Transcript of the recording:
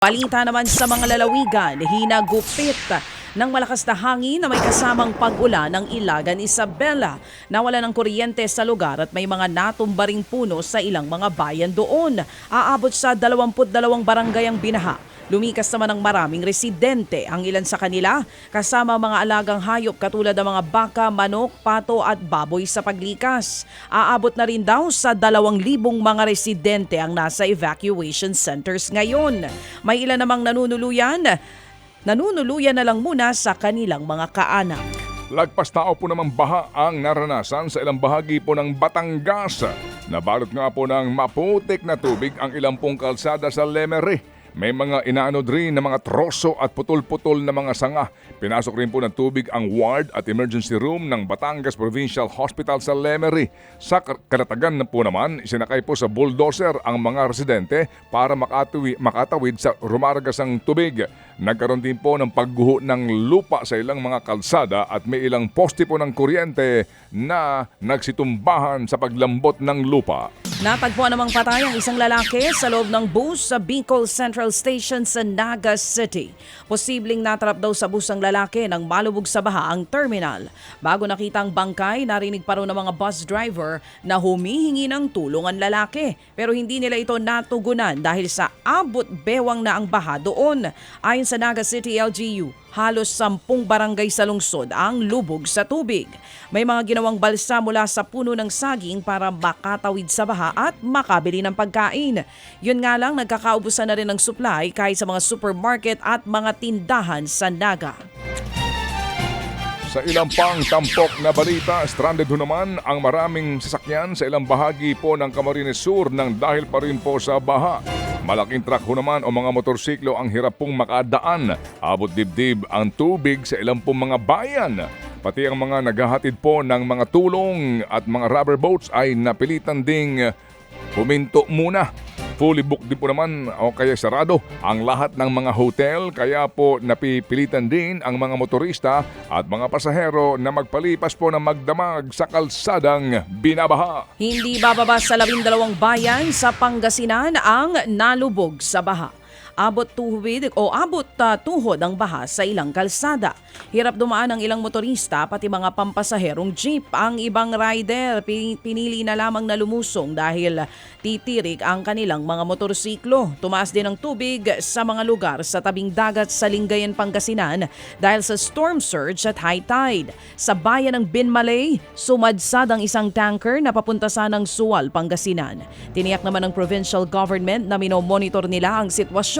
Balita naman sa mga lalawigan, hinagupit ng malakas na hangin na may kasamang pag-ulan ng Ilagan Isabela. Nawala ng kuryente sa lugar at may mga natumba puno sa ilang mga bayan doon. Aabot sa 22 barangay ang binaha. Lumikas naman ng maraming residente, ang ilan sa kanila kasama mga alagang hayop katulad ng mga baka, manok, pato at baboy sa paglikas. Aabot na rin daw sa 2,000 mga residente ang nasa evacuation centers ngayon. May ilan namang nanunuluyan, nanunuluyan na lang muna sa kanilang mga kaanak. Lagpas tao po naman baha ang naranasan sa ilang bahagi po ng Batangas. Nabalot nga po ng maputik na tubig ang ilang pong kalsada sa Lemery. May mga inaanod rin na mga troso at putol-putol na mga sanga. Pinasok rin po ng tubig ang ward at emergency room ng Batangas Provincial Hospital sa Lemery. Sa kar- karatagan na po naman, isinakay po sa bulldozer ang mga residente para makatawi, makatawid sa rumaragasang tubig. Nagkaroon din po ng pagguho ng lupa sa ilang mga kalsada at may ilang poste po ng kuryente na nagsitumbahan sa paglambot ng lupa. Natagpuan namang patay ang isang lalaki sa loob ng bus sa Bicol Central Station sa Naga City. Posibleng natrap daw sa bus ang lalaki nang malubog sa baha ang terminal. Bago nakita ang bangkay, narinig pa raw ng mga bus driver na humihingi ng tulong ang lalaki. Pero hindi nila ito natugunan dahil sa abot bewang na ang baha doon. Ayon sa Naga City LGU, halos sampung barangay sa lungsod ang lubog sa tubig. May mga ginawang balsa mula sa puno ng saging para makatawid sa baha at makabili ng pagkain. Yun nga lang, nagkakaubusan na rin ng supply kahit sa mga supermarket at mga tindahan sa Naga. Sa ilang pang tampok na balita, stranded ho naman ang maraming sasakyan sa ilang bahagi po ng Camarines Sur nang dahil pa rin po sa baha. Malaking truck ho naman o mga motorsiklo ang hirap pong makadaan. Abot dibdib ang tubig sa ilang pong mga bayan. Pati ang mga naghahatid po ng mga tulong at mga rubber boats ay napilitan ding huminto muna. Fully booked din po naman o kaya sarado ang lahat ng mga hotel kaya po napipilitan din ang mga motorista at mga pasahero na magpalipas po ng magdamag sa kalsadang binabaha. Hindi bababa sa labindalawang bayan sa Pangasinan ang nalubog sa baha. Abot tuhod o abot ah, tuhod ang baha sa ilang kalsada. Hirap dumaan ang ilang motorista pati mga pampasaherong jeep. Ang ibang rider pi- pinili na lamang na lumusong dahil titirik ang kanilang mga motorsiklo. Tumaas din ang tubig sa mga lugar sa tabing dagat sa Lingayen, Pangasinan dahil sa storm surge at high tide. Sa bayan ng Binmalay, sumadsad ang isang tanker na papunta sa ng Sual, Pangasinan. Tiniyak naman ng provincial government na minomonitor nila ang sitwasyon